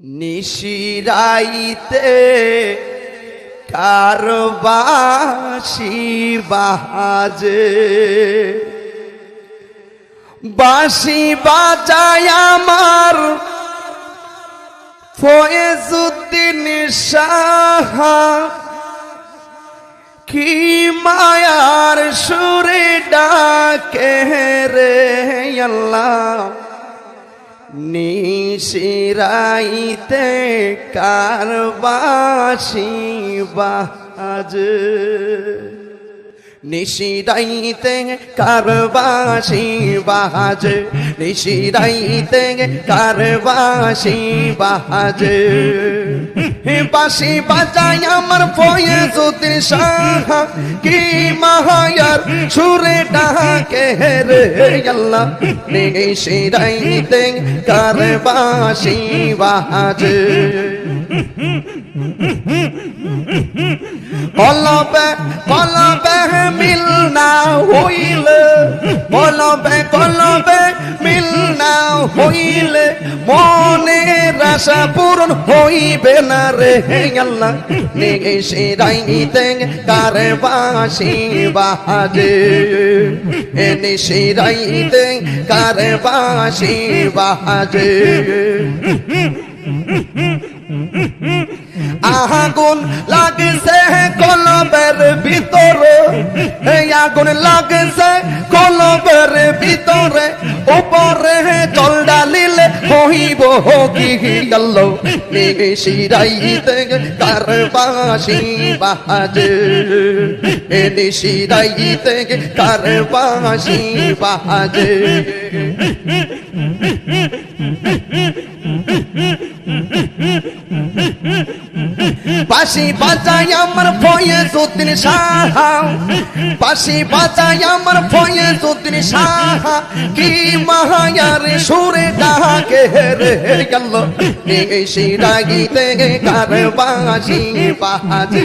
নিশিরাইতে কারবাসি বাজে বাঁশি বাজায় আমার ফয়েজুদ্দিন সাহা। কি মায়ার সুরে ডাকে রে আল্লাহ। নিশিরাইতে কারবাসি বাজ নিশিরাইতে কারবাসি বাজ নিশিরাইতে কারবাসি বাজে বাসি বাজায় আমার ফয়ে যদি সাহা কি মাহায়ার সুরে ডাকে রে আল্লাহ? নিশিরাইতে কারবাসি বাজে। কলবে কলবে মিল না হইলে, কলবে কলবে মিল না হইলে মনের আশা পূরণ হইবে না রে আল্লাহ। নিশে রাইতে কারে বাসি বাজে এ নিশে রাইতে কারে বাসি বাজে আগুন লাগছে কলবের ভিতরে। আগুন লাগছে কি গেল? নিশিরাইতে তার বাসি বাজে এ নিশিরাইতে তার বাসি বাজে বাসি বাজায় আমার ভয়ে যতীন সাহা। বাসি বাজায় আমার ভয়ে যতীন সাহা। কি মাহায়ার সুরে ডাকে রে গেল। নিশি রাগিতে কার বাসি বাজে?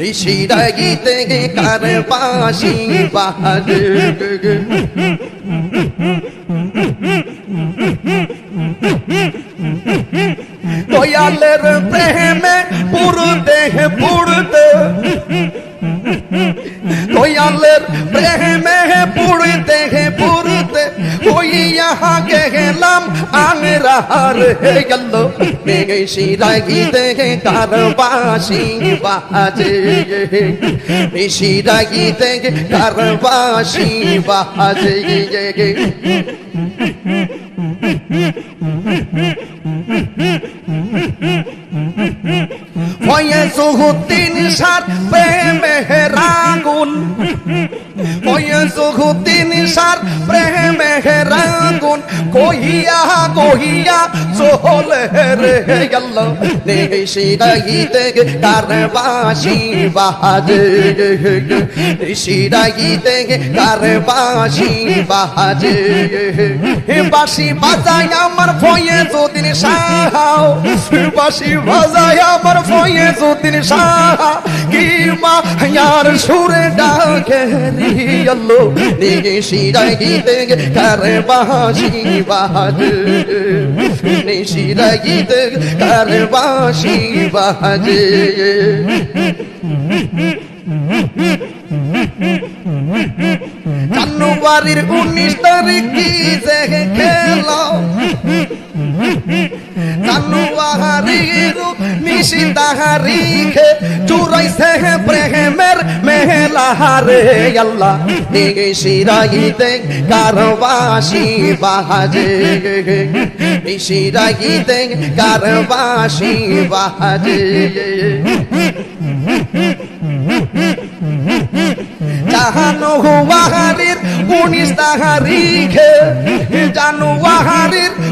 নিশি রাগিতে কার বাসি বাজে? দয়ালের প্রেমে পুরুতে পুরুতে দয়ালের প্রেমে পুরুতে পুরুতে ওই ইহা গেলাম আংরার গেল বেশি রাগিতে কারবাসি বাজে বেশি রাগিতে কারবাসি বাজে ফয়েজুদ্দিন সার প্রেমে রাগুন। ফয়েজুদ্দিন সার প্রেমে রাগুন। কহিয়া কহিয়া চলে রে গেল নিশি রাগিতে কারবাসি বাজে নিশি রাগিতে কারবাসি বাজে বাসি বাজায় আমার ফয়েজুদ্দিন সাহাও বাসি বাজায় আমার ফয়ে যতীন সাহা কি মা ইয়ার সুরে ডাকে রিয়াল্লো নিশি রাগিতে কারে বাসি বাজে। নিশি রাগিতে কারে বাসি বাজে। জানুয়ারির উনিশ তারিখ কি যে খেলো জানুয়ারির নিশি তাহারিখে চুরাইছে প্রেমের মেলাহারে আল্লাহ নিশি রাগিতে কারবাসি উনিশ তাহারিখে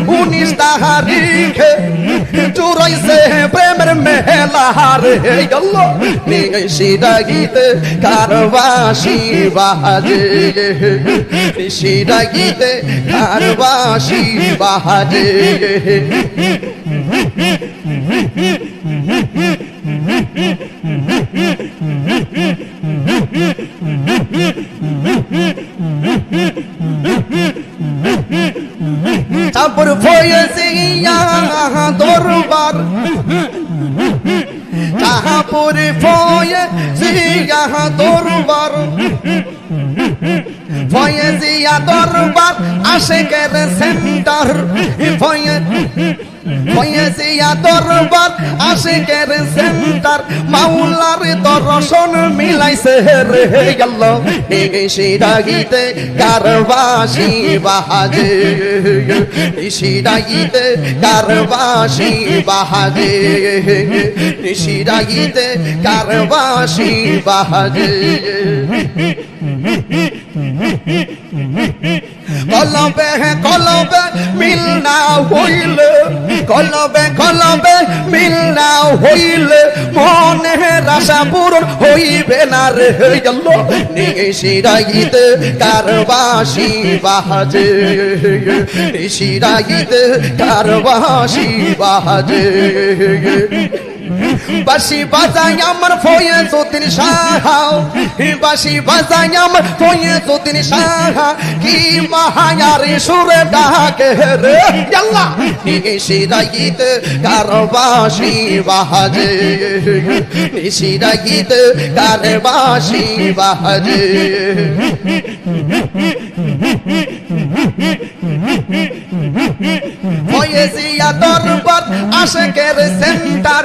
জানুয়ারির উনিশ তাহারিখে চুরাইছে প্রেমের মেলাহারে গেল নিশিরাগিতে কারবাসি বাজে নিশিরাগিতে কারবাসি বাজে তারপর ফয়েজিয়া কাহাপুরে ফয়ে জিয়া দরবার ফয়ে জিয়া দরবার আশেকের সেন্টার ফয়ে ফয়ে জিয়া দরবার আশেকের সেন্টার মাওলার দর্শন মিলাইছে রে গেল শিরাগিতে কারবাসি বাহাজে শিরাগিতে কারবাসি বাহাজে শিরাগিতে কারবাসি বাহাজে কলবে কলবে মিল না হইলে, কলবে কলবে মিল না হইলে মনে রাশা পূরণ হইবে না রে। গেল নিশিরাইতে কারবাসি বাহাজে নিশিরাইতে কারবাসি বাহাজে বাসি বাজাই আমার ফয়ে যতীন সাহাও বাসি বাজাই আমার ফয়ে যতীন সাহা। কি মাহায়ারে সুরে ডাকে রে। আল্লাহ নিশিরাইতে কারবাসি বাহাজে। নিশিরাইতে কারবাসি বাহাজে। ফয়েজিয়া দরবার আশেকের সেন্টার।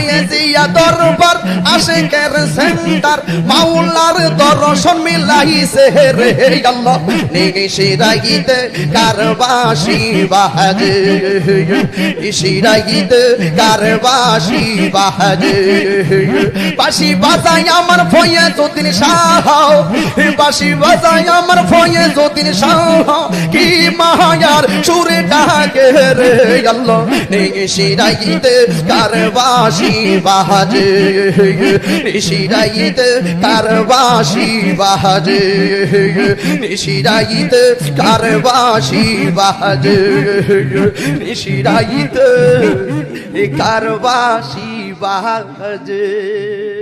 ফয়েজিয়া আমার ফয়ে যতীন সাহাও বাসি বাজাই আমার ফয়ে যতীন সাহাও কি মায়ার সুরে ডাকে রে আল্লাহ। নিশিরাইতে কারবাসি বাহাজে নিশিরাইতে কারবাসি বাহাজে নিশিরাইতে কারবাসি বাহাজে নিশিরাইতে কারবাসি বাহাজে।